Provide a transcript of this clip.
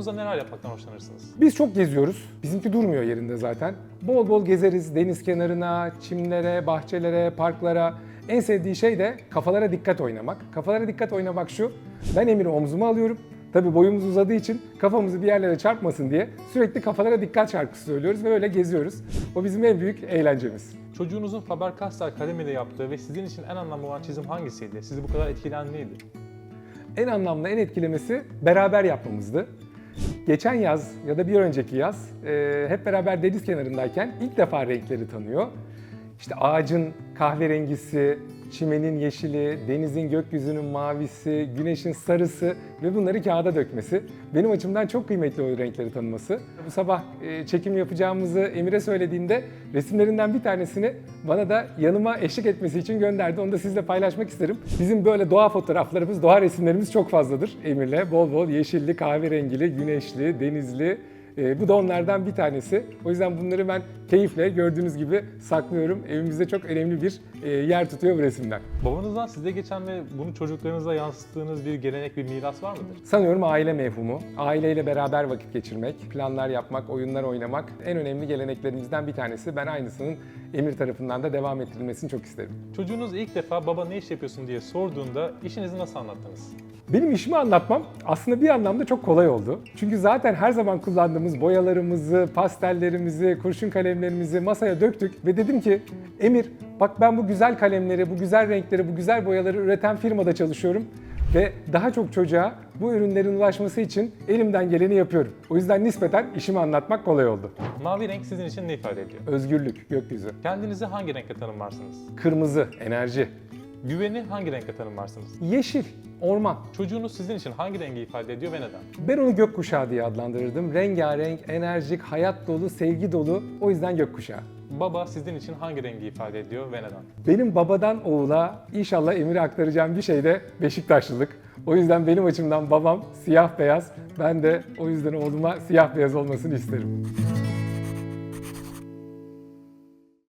Çocuğunuzla neler yapmaktan hoşlanırsınız? Biz çok geziyoruz. Bizimki durmuyor yerinde zaten. Bol bol gezeriz deniz kenarına, çimlere, bahçelere, parklara. En sevdiği şey de kafalara dikkat oynamak. Kafalara dikkat oynamak şu. Ben Emir'i omzuma alıyorum. Tabii boyumuz uzadığı için kafamızı bir yerlere çarpmasın diye sürekli kafalara dikkat şarkısı söylüyoruz ve öyle geziyoruz. O bizim en büyük eğlencemiz. Çocuğunuzun Faber-Castell kalemiyle yaptığı ve sizin için en anlamlı olan çizim hangisiydi? Sizi bu kadar etkileyen neydi? En anlamlı, en etkilemesi beraber yapmamızdı. Geçen yaz ya da bir önceki yaz e, hep beraber deniz kenarındayken ilk defa renkleri tanıyor. İşte ağacın kahverengisi, çimenin yeşili, denizin gökyüzünün mavisi, güneşin sarısı ve bunları kağıda dökmesi. Benim açımdan çok kıymetli o renkleri tanıması. Bu sabah e, çekim yapacağımızı Emir'e söylediğimde resimlerinden bir tanesini bana da yanıma eşlik etmesi için gönderdi. Onu da sizle paylaşmak isterim. Bizim böyle doğa fotoğraflarımız, doğa resimlerimiz çok fazladır Emir'le. Bol bol yeşilli, kahverengili, güneşli, denizli, e, bu da onlardan bir tanesi. O yüzden bunları ben keyifle gördüğünüz gibi saklıyorum. Evimizde çok önemli bir e, yer tutuyor bu resimler. Babanızdan size geçen ve bunu çocuklarınıza yansıttığınız bir gelenek, bir miras var mıdır? Sanıyorum aile mefhumu. Aileyle beraber vakit geçirmek, planlar yapmak, oyunlar oynamak en önemli geleneklerimizden bir tanesi. Ben aynısının Emir tarafından da devam ettirilmesini çok isterim. Çocuğunuz ilk defa baba ne iş yapıyorsun diye sorduğunda işinizi nasıl anlattınız? Benim işimi anlatmam aslında bir anlamda çok kolay oldu. Çünkü zaten her zaman kullandığımız boyalarımızı, pastellerimizi, kurşun kalemlerimizi masaya döktük ve dedim ki Emir bak ben bu güzel kalemleri, bu güzel renkleri, bu güzel boyaları üreten firmada çalışıyorum ve daha çok çocuğa bu ürünlerin ulaşması için elimden geleni yapıyorum. O yüzden nispeten işimi anlatmak kolay oldu. Mavi renk sizin için ne ifade ediyor? Özgürlük, gökyüzü. Kendinizi hangi renkle tanımlarsınız? Kırmızı, enerji. Güveni hangi renkle tanımlarsınız? Yeşil, orman. Çocuğunuz sizin için hangi rengi ifade ediyor ve neden? Ben onu gökkuşağı diye adlandırırdım. Rengarenk, enerjik, hayat dolu, sevgi dolu. O yüzden gökkuşağı. Baba sizin için hangi rengi ifade ediyor ve neden? Benim babadan oğula inşallah Emir'e aktaracağım bir şey de Beşiktaşlılık. O yüzden benim açımdan babam siyah beyaz. Ben de o yüzden oğluma siyah beyaz olmasını isterim.